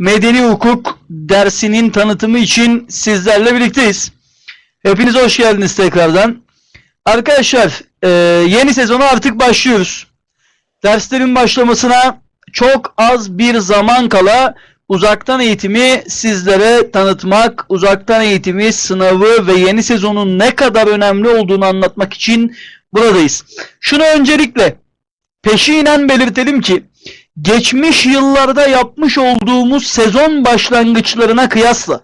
Medeni Hukuk dersinin tanıtımı için sizlerle birlikteyiz. Hepiniz hoş geldiniz tekrardan. Arkadaşlar e, yeni sezona artık başlıyoruz. Derslerin başlamasına çok az bir zaman kala uzaktan eğitimi sizlere tanıtmak, uzaktan eğitimi, sınavı ve yeni sezonun ne kadar önemli olduğunu anlatmak için buradayız. Şunu öncelikle peşinen belirtelim ki geçmiş yıllarda yapmış olduğumuz sezon başlangıçlarına kıyasla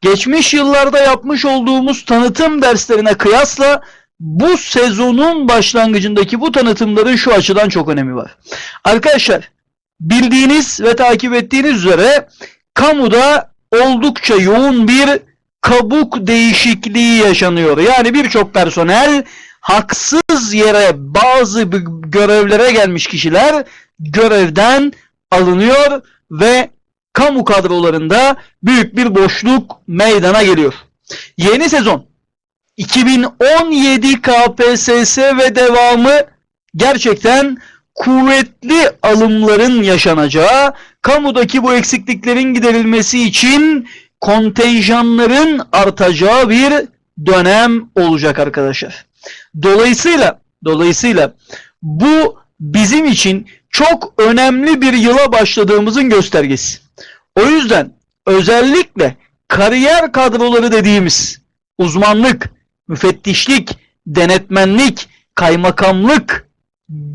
geçmiş yıllarda yapmış olduğumuz tanıtım derslerine kıyasla bu sezonun başlangıcındaki bu tanıtımların şu açıdan çok önemi var. Arkadaşlar bildiğiniz ve takip ettiğiniz üzere kamuda oldukça yoğun bir kabuk değişikliği yaşanıyor. Yani birçok personel haksız yere bazı görevlere gelmiş kişiler görevden alınıyor ve kamu kadrolarında büyük bir boşluk meydana geliyor. Yeni sezon 2017 KPSS ve devamı gerçekten kuvvetli alımların yaşanacağı, kamudaki bu eksikliklerin giderilmesi için kontenjanların artacağı bir dönem olacak arkadaşlar. Dolayısıyla dolayısıyla bu bizim için çok önemli bir yıla başladığımızın göstergesi. O yüzden özellikle kariyer kadroları dediğimiz uzmanlık, müfettişlik, denetmenlik, kaymakamlık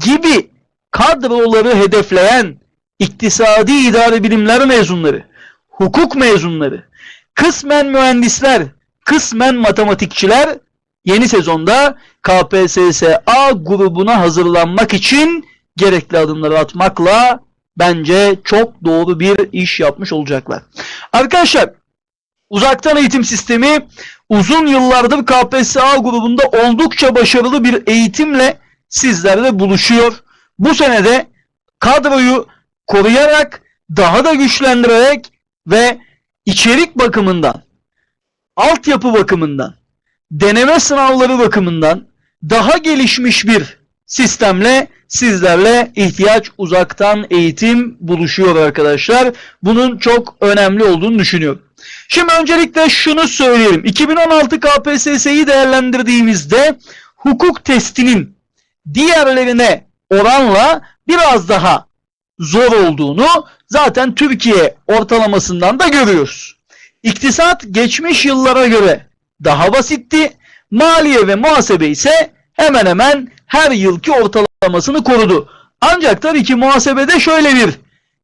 gibi kadroları hedefleyen iktisadi idari bilimler mezunları, hukuk mezunları, kısmen mühendisler, kısmen matematikçiler yeni sezonda KPSS A grubuna hazırlanmak için gerekli adımları atmakla bence çok doğru bir iş yapmış olacaklar. Arkadaşlar uzaktan eğitim sistemi uzun yıllardır KPSS A grubunda oldukça başarılı bir eğitimle sizlerle buluşuyor. Bu senede kadroyu koruyarak, daha da güçlendirerek ve içerik bakımından, altyapı bakımından, deneme sınavları bakımından daha gelişmiş bir sistemle sizlerle ihtiyaç uzaktan eğitim buluşuyor arkadaşlar. Bunun çok önemli olduğunu düşünüyorum. Şimdi öncelikle şunu söyleyelim. 2016 KPSS'yi değerlendirdiğimizde hukuk testinin diğerlerine oranla biraz daha zor olduğunu zaten Türkiye ortalamasından da görüyoruz. İktisat geçmiş yıllara göre daha basitti. Maliye ve muhasebe ise hemen hemen her yılki ortalamasını korudu. Ancak tabii ki muhasebede şöyle bir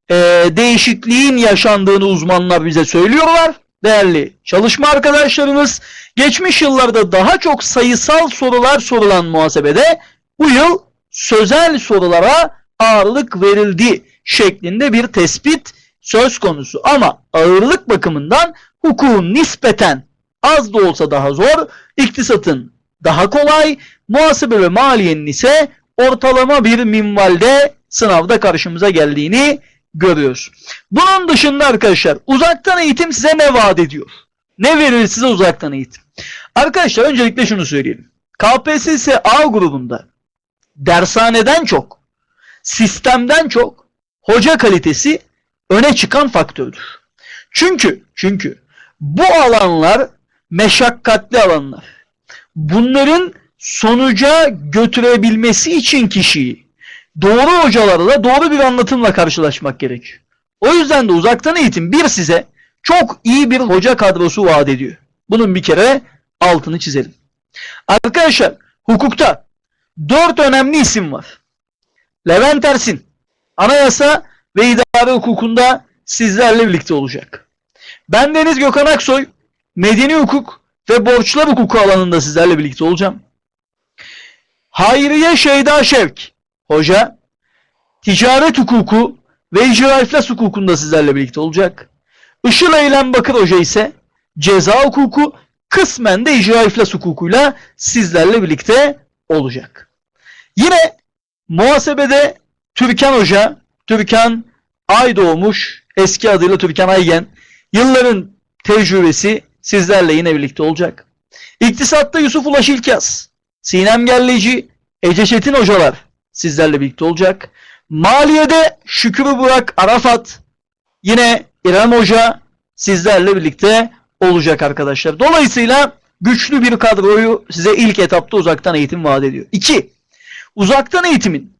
e, değişikliğin yaşandığını uzmanlar bize söylüyorlar. Değerli çalışma arkadaşlarımız, geçmiş yıllarda daha çok sayısal sorular sorulan muhasebede bu yıl sözel sorulara ağırlık verildi şeklinde bir tespit söz konusu. Ama ağırlık bakımından hukukun nispeten az da olsa daha zor, iktisatın daha kolay, muhasebe ve maliyenin ise ortalama bir minvalde sınavda karşımıza geldiğini görüyoruz. Bunun dışında arkadaşlar uzaktan eğitim size ne vaat ediyor? Ne verir size uzaktan eğitim? Arkadaşlar öncelikle şunu söyleyelim. KPSS A grubunda dershaneden çok, sistemden çok hoca kalitesi öne çıkan faktördür. Çünkü çünkü bu alanlar meşakkatli alanlar. Bunların sonuca götürebilmesi için kişiyi doğru hocalarla doğru bir anlatımla karşılaşmak gerekiyor. O yüzden de uzaktan eğitim bir size çok iyi bir hoca kadrosu vaat ediyor. Bunun bir kere altını çizelim. Arkadaşlar hukukta dört önemli isim var. Levent Ersin anayasa ve idare hukukunda sizlerle birlikte olacak. Ben Deniz Gökhan Aksoy medeni hukuk ve borçlar hukuku alanında sizlerle birlikte olacağım. Hayriye Şeyda Şevk hoca ticaret hukuku ve icra iflas hukukunda sizlerle birlikte olacak. Işıl Eylem Bakır Hoca ise ceza hukuku kısmen de icra iflas hukukuyla sizlerle birlikte olacak. Yine muhasebede Türkan Hoca, Türkan Aydoğmuş, eski adıyla Türkan Aygen, yılların tecrübesi sizlerle yine birlikte olacak. İktisatta Yusuf Ulaş İlkaz, Sinem Gerleci, Ece Çetin hocalar sizlerle birlikte olacak. Maliyede Şükrü Burak Arafat, yine İrem Hoca sizlerle birlikte olacak arkadaşlar. Dolayısıyla güçlü bir kadroyu size ilk etapta uzaktan eğitim vaat ediyor. 2. Uzaktan eğitimin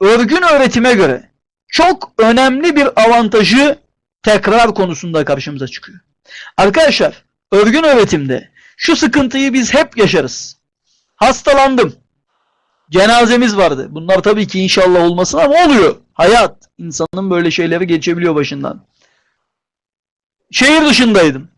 örgün öğretime göre çok önemli bir avantajı tekrar konusunda karşımıza çıkıyor. Arkadaşlar örgün öğretimde şu sıkıntıyı biz hep yaşarız. Hastalandım. Cenazemiz vardı. Bunlar tabii ki inşallah olmasın ama oluyor. Hayat. insanın böyle şeyleri geçebiliyor başından. Şehir dışındaydım.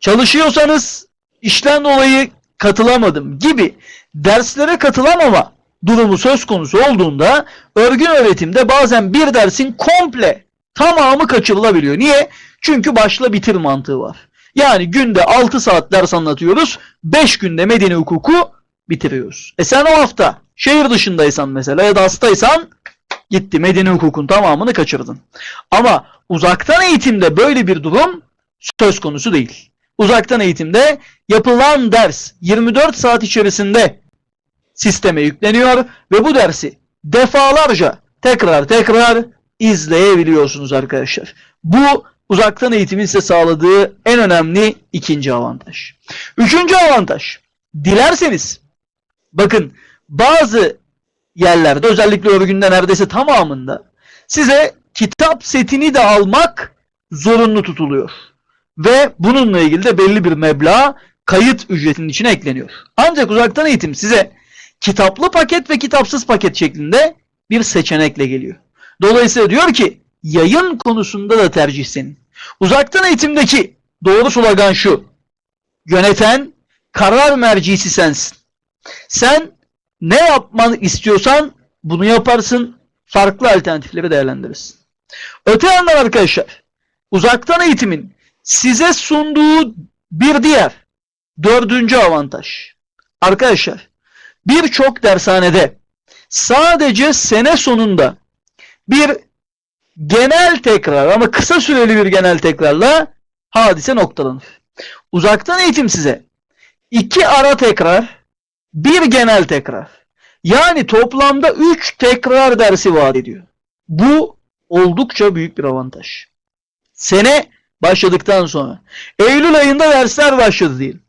Çalışıyorsanız işten dolayı katılamadım gibi derslere katılamama durumu söz konusu olduğunda örgün öğretimde bazen bir dersin komple tamamı kaçırılabiliyor. Niye? Çünkü başla bitir mantığı var. Yani günde 6 saat ders anlatıyoruz. 5 günde medeni hukuku bitiriyoruz. E sen o hafta şehir dışındaysan mesela ya da hastaysan gitti medeni hukukun tamamını kaçırdın. Ama uzaktan eğitimde böyle bir durum söz konusu değil. Uzaktan eğitimde yapılan ders 24 saat içerisinde sisteme yükleniyor ve bu dersi defalarca tekrar tekrar izleyebiliyorsunuz arkadaşlar. Bu uzaktan eğitimin size sağladığı en önemli ikinci avantaj. Üçüncü avantaj. Dilerseniz bakın bazı yerlerde özellikle örgünde neredeyse tamamında size kitap setini de almak zorunlu tutuluyor. Ve bununla ilgili de belli bir meblağ kayıt ücretinin içine ekleniyor. Ancak uzaktan eğitim size kitaplı paket ve kitapsız paket şeklinde bir seçenekle geliyor. Dolayısıyla diyor ki yayın konusunda da tercih senin. Uzaktan eğitimdeki doğru slogan şu. Yöneten karar mercisi sensin. Sen ne yapman istiyorsan bunu yaparsın. Farklı alternatifleri değerlendirirsin. Öte yandan arkadaşlar uzaktan eğitimin size sunduğu bir diğer dördüncü avantaj. Arkadaşlar birçok dershanede sadece sene sonunda bir genel tekrar ama kısa süreli bir genel tekrarla hadise noktalanır. Uzaktan eğitim size iki ara tekrar, bir genel tekrar. Yani toplamda 3 tekrar dersi vaat ediyor. Bu oldukça büyük bir avantaj. Sene başladıktan sonra. Eylül ayında dersler başladı diyelim.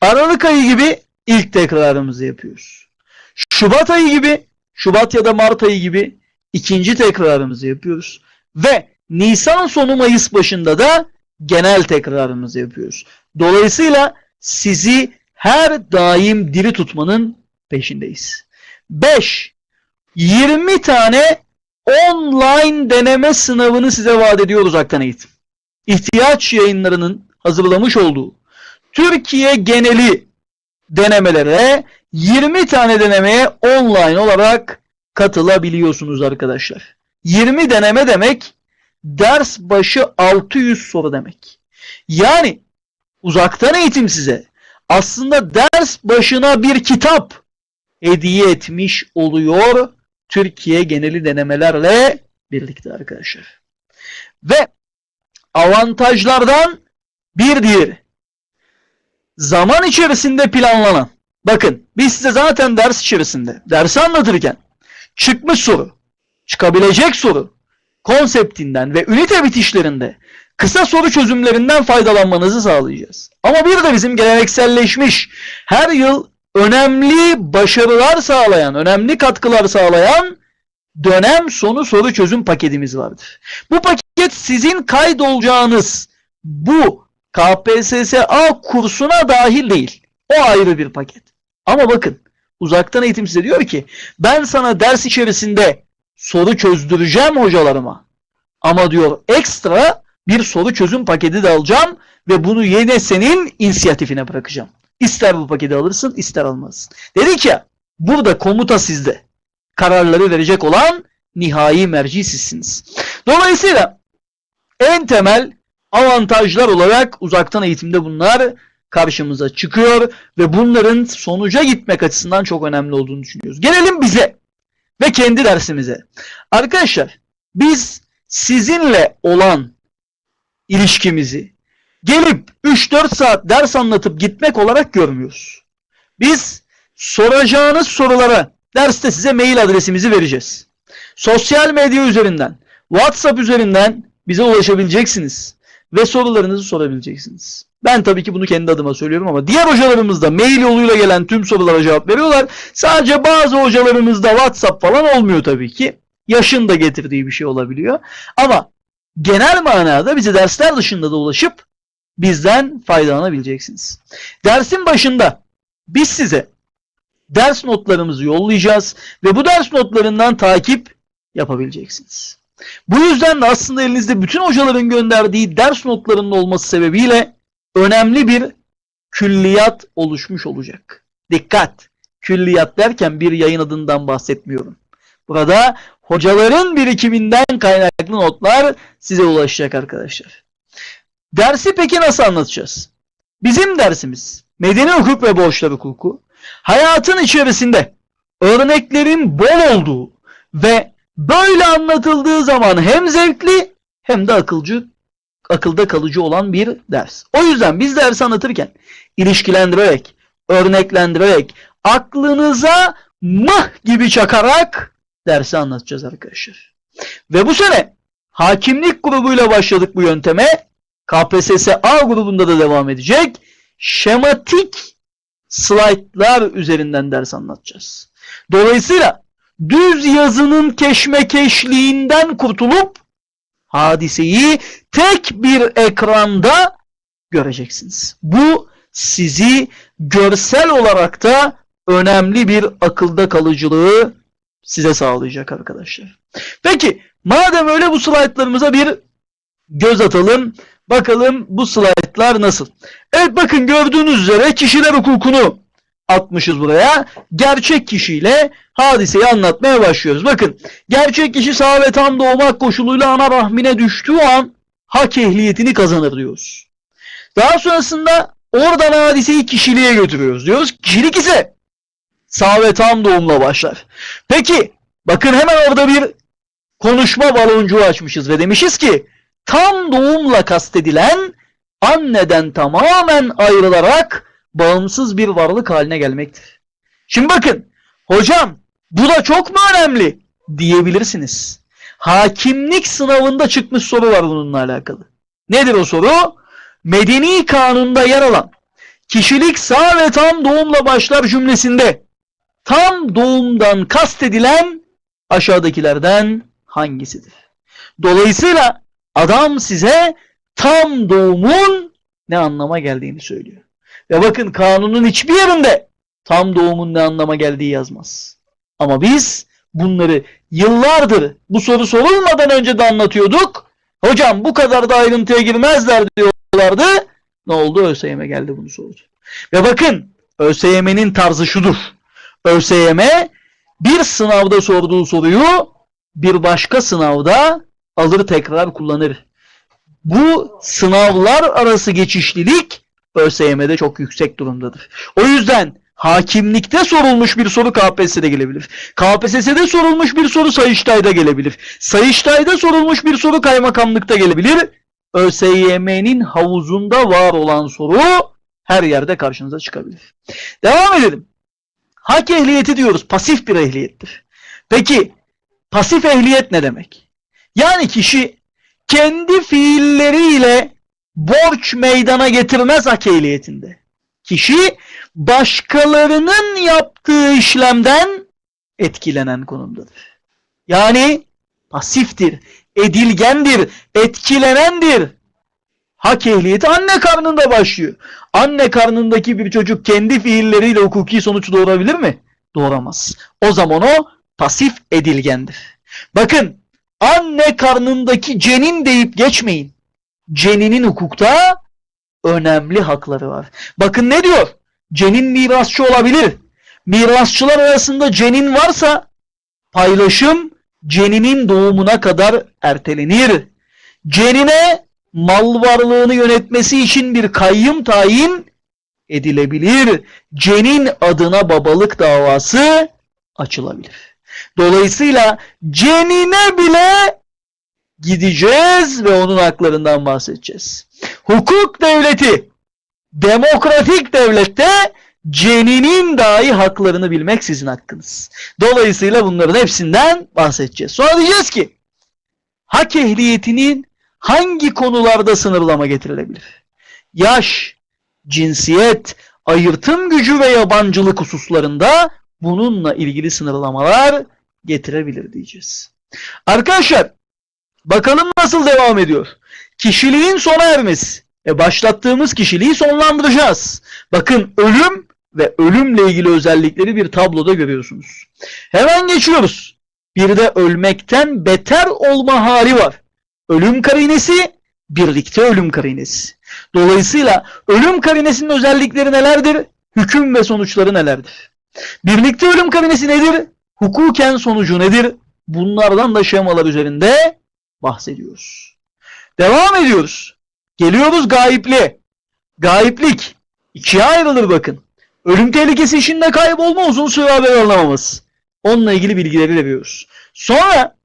Aralık ayı gibi ilk tekrarımızı yapıyoruz. Şubat ayı gibi, Şubat ya da Mart ayı gibi ikinci tekrarımızı yapıyoruz. Ve Nisan sonu Mayıs başında da genel tekrarımızı yapıyoruz. Dolayısıyla sizi her daim diri tutmanın peşindeyiz. 5. 20 tane online deneme sınavını size vaat ediyor uzaktan eğitim. İhtiyaç yayınlarının hazırlamış olduğu Türkiye geneli denemelere 20 tane denemeye online olarak katılabiliyorsunuz arkadaşlar. 20 deneme demek ders başı 600 soru demek. Yani uzaktan eğitim size aslında ders başına bir kitap hediye etmiş oluyor Türkiye geneli denemelerle birlikte arkadaşlar. Ve avantajlardan bir diğeri zaman içerisinde planlanan bakın biz size zaten ders içerisinde dersi anlatırken çıkmış soru çıkabilecek soru konseptinden ve ünite bitişlerinde kısa soru çözümlerinden faydalanmanızı sağlayacağız. Ama bir de bizim gelenekselleşmiş her yıl önemli başarılar sağlayan, önemli katkılar sağlayan dönem sonu soru çözüm paketimiz vardır. Bu paket sizin kaydolacağınız bu KPSSA kursuna dahil değil. O ayrı bir paket. Ama bakın uzaktan eğitim size diyor ki ben sana ders içerisinde soru çözdüreceğim hocalarıma. Ama diyor ekstra bir soru çözüm paketi de alacağım ve bunu yine senin inisiyatifine bırakacağım. İster bu paketi alırsın ister almazsın. Dedik ya burada komuta sizde. Kararları verecek olan nihai merci sizsiniz. Dolayısıyla en temel avantajlar olarak uzaktan eğitimde bunlar karşımıza çıkıyor ve bunların sonuca gitmek açısından çok önemli olduğunu düşünüyoruz. Gelelim bize ve kendi dersimize. Arkadaşlar biz sizinle olan ilişkimizi gelip 3-4 saat ders anlatıp gitmek olarak görmüyoruz. Biz soracağınız sorulara derste size mail adresimizi vereceğiz. Sosyal medya üzerinden, WhatsApp üzerinden bize ulaşabileceksiniz ve sorularınızı sorabileceksiniz. Ben tabii ki bunu kendi adıma söylüyorum ama diğer hocalarımız da mail yoluyla gelen tüm sorulara cevap veriyorlar. Sadece bazı hocalarımızda WhatsApp falan olmuyor tabii ki. Yaşın da getirdiği bir şey olabiliyor. Ama genel manada bize dersler dışında da ulaşıp bizden faydalanabileceksiniz. Dersin başında biz size ders notlarımızı yollayacağız ve bu ders notlarından takip yapabileceksiniz. Bu yüzden de aslında elinizde bütün hocaların gönderdiği ders notlarının olması sebebiyle önemli bir külliyat oluşmuş olacak. Dikkat! Külliyat derken bir yayın adından bahsetmiyorum. Burada hocaların birikiminden kaynaklı notlar size ulaşacak arkadaşlar. Dersi peki nasıl anlatacağız? Bizim dersimiz medeni hukuk ve borçlar hukuku hayatın içerisinde örneklerin bol olduğu ve böyle anlatıldığı zaman hem zevkli hem de akılcı akılda kalıcı olan bir ders. O yüzden biz dersi anlatırken ilişkilendirerek, örneklendirerek, aklınıza mıh gibi çakarak dersi anlatacağız arkadaşlar. Ve bu sene hakimlik grubuyla başladık bu yönteme. KPSS A grubunda da devam edecek. Şematik slaytlar üzerinden ders anlatacağız. Dolayısıyla düz yazının keşmekeşliğinden kurtulup hadiseyi tek bir ekranda göreceksiniz. Bu sizi görsel olarak da önemli bir akılda kalıcılığı size sağlayacak arkadaşlar. Peki madem öyle bu slaytlarımıza bir göz atalım. Bakalım bu slaytlar nasıl? Evet bakın gördüğünüz üzere kişiler hukukunu atmışız buraya. Gerçek kişiyle hadiseyi anlatmaya başlıyoruz. Bakın gerçek kişi sağ ve tam doğmak koşuluyla ana rahmine düştüğü an hak ehliyetini kazanır diyoruz. Daha sonrasında oradan hadiseyi kişiliğe götürüyoruz diyoruz. Kişilik ise sağ ve tam doğumla başlar. Peki bakın hemen orada bir konuşma baloncuğu açmışız ve demişiz ki tam doğumla kastedilen anneden tamamen ayrılarak bağımsız bir varlık haline gelmektir. Şimdi bakın hocam bu da çok mu önemli diyebilirsiniz. Hakimlik sınavında çıkmış soru var bununla alakalı. Nedir o soru? Medeni kanunda yer alan kişilik sağ ve tam doğumla başlar cümlesinde tam doğumdan kastedilen aşağıdakilerden hangisidir? Dolayısıyla adam size tam doğumun ne anlama geldiğini söylüyor. Ve bakın kanunun hiçbir yerinde tam doğumun ne anlama geldiği yazmaz. Ama biz bunları yıllardır bu soru sorulmadan önce de anlatıyorduk. Hocam bu kadar da ayrıntıya girmezler diyorlardı. Ne oldu? ÖSYM geldi bunu sordu. Ve bakın ÖSYM'nin tarzı şudur. ÖSYM bir sınavda sorduğu soruyu bir başka sınavda alır tekrar kullanır. Bu sınavlar arası geçişlilik ÖSYM'de çok yüksek durumdadır. O yüzden hakimlikte sorulmuş bir soru KPSS'de gelebilir. KPSS'de sorulmuş bir soru Sayıştay'da gelebilir. Sayıştay'da sorulmuş bir soru kaymakamlıkta gelebilir. ÖSYM'nin havuzunda var olan soru her yerde karşınıza çıkabilir. Devam edelim. Hak ehliyeti diyoruz. Pasif bir ehliyettir. Peki pasif ehliyet ne demek? Yani kişi kendi fiilleriyle borç meydana getirmez hak ehliyetinde. Kişi başkalarının yaptığı işlemden etkilenen konumdadır. Yani pasiftir, edilgendir, etkilenendir. Hak ehliyeti anne karnında başlıyor. Anne karnındaki bir çocuk kendi fiilleriyle hukuki sonuç doğurabilir mi? Doğuramaz. O zaman o pasif edilgendir. Bakın anne karnındaki cenin deyip geçmeyin. Ceninin hukukta önemli hakları var. Bakın ne diyor? Cenin mirasçı olabilir. Mirasçılar arasında cenin varsa paylaşım ceninin doğumuna kadar ertelenir. Cenine mal varlığını yönetmesi için bir kayyum tayin edilebilir. Cenin adına babalık davası açılabilir. Dolayısıyla cenine bile gideceğiz ve onun haklarından bahsedeceğiz. Hukuk devleti, demokratik devlette ceninin dahi haklarını bilmek sizin hakkınız. Dolayısıyla bunların hepsinden bahsedeceğiz. Sonra diyeceğiz ki hak ehliyetinin hangi konularda sınırlama getirilebilir? Yaş, cinsiyet, ayırtım gücü ve yabancılık hususlarında bununla ilgili sınırlamalar getirebilir diyeceğiz. Arkadaşlar bakalım nasıl devam ediyor. Kişiliğin sona ermesi. E başlattığımız kişiliği sonlandıracağız. Bakın ölüm ve ölümle ilgili özellikleri bir tabloda görüyorsunuz. Hemen geçiyoruz. Bir de ölmekten beter olma hali var. Ölüm karinesi, birlikte ölüm karinesi. Dolayısıyla ölüm karinesinin özellikleri nelerdir? Hüküm ve sonuçları nelerdir? Birlikte ölüm karinesi nedir? Hukuken sonucu nedir? Bunlardan da şemalar üzerinde bahsediyoruz. Devam ediyoruz. Geliyoruz gayipli. Gayiplik ikiye ayrılır bakın. Ölüm tehlikesi içinde kaybolma uzun süre haber alınamaması. Onunla ilgili bilgileri veriyoruz. Sonra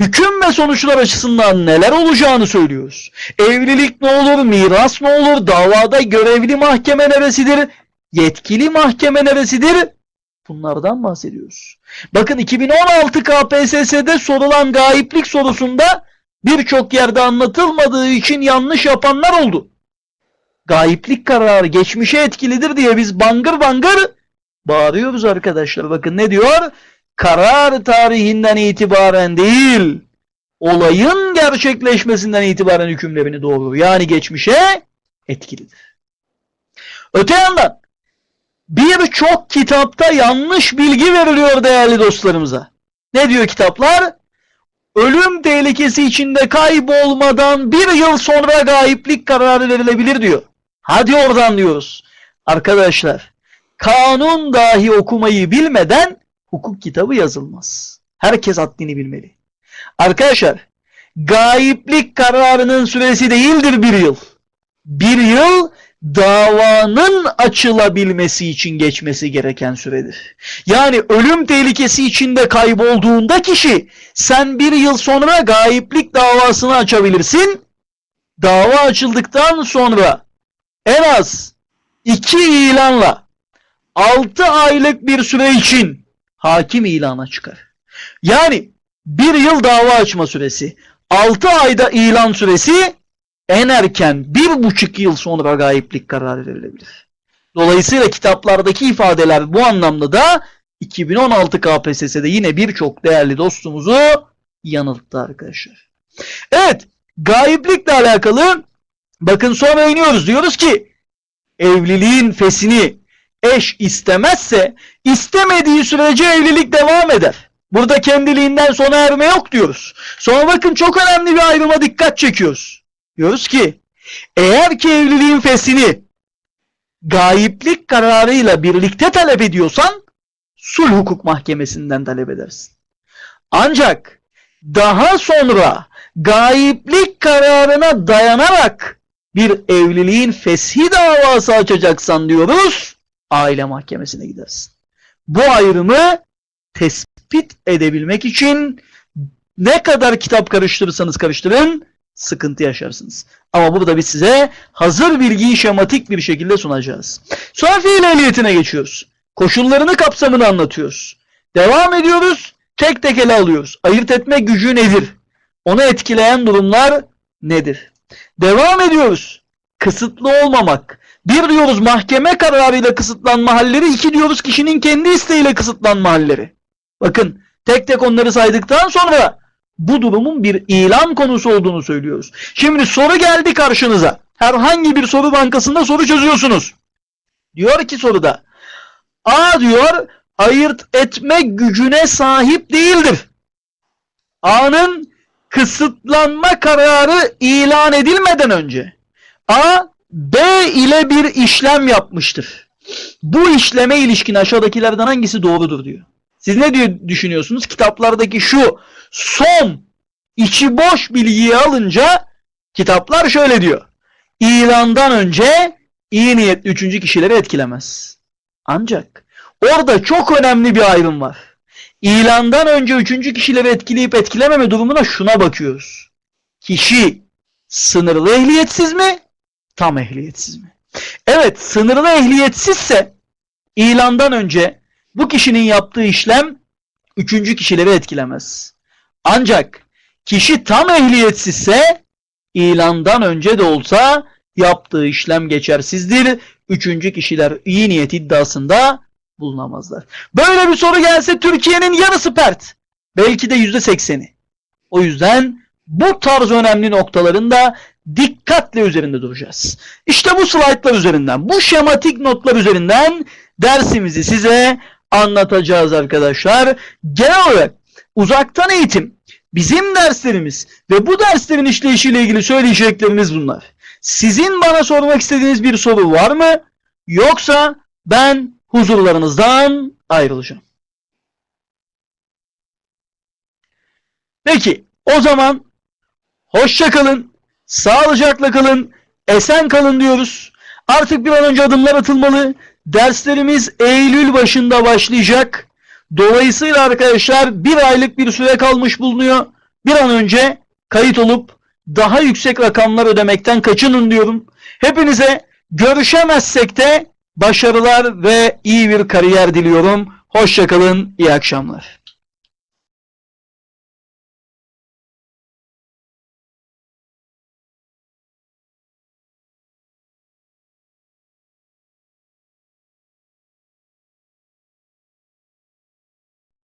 hüküm ve sonuçlar açısından neler olacağını söylüyoruz. Evlilik ne olur, miras ne olur, davada görevli mahkeme neresidir, yetkili mahkeme neresidir? Bunlardan bahsediyoruz. Bakın 2016 KPSS'de sorulan gayiplik sorusunda birçok yerde anlatılmadığı için yanlış yapanlar oldu. Gayiplik kararı geçmişe etkilidir diye biz bangır bangır bağırıyoruz arkadaşlar. Bakın ne diyor? Karar tarihinden itibaren değil, olayın gerçekleşmesinden itibaren hükümlerini doğurur. Yani geçmişe etkilidir. Öte yandan birçok kitapta yanlış bilgi veriliyor değerli dostlarımıza. Ne diyor kitaplar? Ölüm tehlikesi içinde kaybolmadan bir yıl sonra gayiplik kararı verilebilir diyor. Hadi oradan diyoruz. Arkadaşlar kanun dahi okumayı bilmeden hukuk kitabı yazılmaz. Herkes haddini bilmeli. Arkadaşlar gayiplik kararının süresi değildir bir yıl. Bir yıl davanın açılabilmesi için geçmesi gereken süredir. Yani ölüm tehlikesi içinde kaybolduğunda kişi sen bir yıl sonra gayiplik davasını açabilirsin. Dava açıldıktan sonra en az iki ilanla 6 aylık bir süre için hakim ilana çıkar. Yani bir yıl dava açma süresi, 6 ayda ilan süresi en erken bir buçuk yıl sonra gayiplik kararı verilebilir. Dolayısıyla kitaplardaki ifadeler bu anlamda da 2016 KPSS'de yine birçok değerli dostumuzu yanılttı arkadaşlar. Evet, gayiplikle alakalı bakın sonra iniyoruz. Diyoruz ki evliliğin fesini eş istemezse istemediği sürece evlilik devam eder. Burada kendiliğinden sona erme yok diyoruz. Sonra bakın çok önemli bir ayrıma dikkat çekiyoruz. Diyoruz ki eğer ki evliliğin fesini gayiplik kararıyla birlikte talep ediyorsan sulh hukuk mahkemesinden talep edersin. Ancak daha sonra gayiplik kararına dayanarak bir evliliğin feshi davası açacaksan diyoruz aile mahkemesine gidersin. Bu ayrımı tespit edebilmek için ne kadar kitap karıştırırsanız karıştırın sıkıntı yaşarsınız. Ama burada biz size hazır bilgiyi şematik bir şekilde sunacağız. Sonra fiil ehliyetine geçiyoruz. Koşullarını kapsamını anlatıyoruz. Devam ediyoruz. Tek tek ele alıyoruz. Ayırt etme gücü nedir? Onu etkileyen durumlar nedir? Devam ediyoruz. Kısıtlı olmamak. Bir diyoruz mahkeme kararıyla kısıtlanma halleri. iki diyoruz kişinin kendi isteğiyle kısıtlanma halleri. Bakın tek tek onları saydıktan sonra bu durumun bir ilan konusu olduğunu söylüyoruz. Şimdi soru geldi karşınıza. Herhangi bir soru bankasında soru çözüyorsunuz. Diyor ki soruda A diyor ayırt etme gücüne sahip değildir. A'nın kısıtlanma kararı ilan edilmeden önce A B ile bir işlem yapmıştır. Bu işleme ilişkin aşağıdakilerden hangisi doğrudur diyor. Siz ne diyor düşünüyorsunuz? Kitaplardaki şu son içi boş bilgiyi alınca kitaplar şöyle diyor. İlandan önce iyi niyetli üçüncü kişileri etkilemez. Ancak orada çok önemli bir ayrım var. İlandan önce üçüncü kişileri etkileyip etkilememe durumuna şuna bakıyoruz. Kişi sınırlı ehliyetsiz mi? Tam ehliyetsiz mi? Evet sınırlı ehliyetsizse ilandan önce bu kişinin yaptığı işlem üçüncü kişileri etkilemez. Ancak kişi tam ehliyetsizse ilandan önce de olsa yaptığı işlem geçersizdir. Üçüncü kişiler iyi niyet iddiasında bulunamazlar. Böyle bir soru gelse Türkiye'nin yarısı pert. Belki de yüzde sekseni. O yüzden bu tarz önemli noktalarında dikkatle üzerinde duracağız. İşte bu slaytlar üzerinden, bu şematik notlar üzerinden dersimizi size anlatacağız arkadaşlar. Genel olarak uzaktan eğitim, bizim derslerimiz ve bu derslerin işleyişiyle ilgili söyleyeceklerimiz bunlar. Sizin bana sormak istediğiniz bir soru var mı? Yoksa ben huzurlarınızdan ayrılacağım. Peki o zaman hoşça kalın, sağlıcakla kalın, esen kalın diyoruz. Artık bir an önce adımlar atılmalı. Derslerimiz Eylül başında başlayacak. Dolayısıyla arkadaşlar bir aylık bir süre kalmış bulunuyor. Bir an önce kayıt olup daha yüksek rakamlar ödemekten kaçının diyorum. Hepinize görüşemezsek de başarılar ve iyi bir kariyer diliyorum. Hoşçakalın, iyi akşamlar.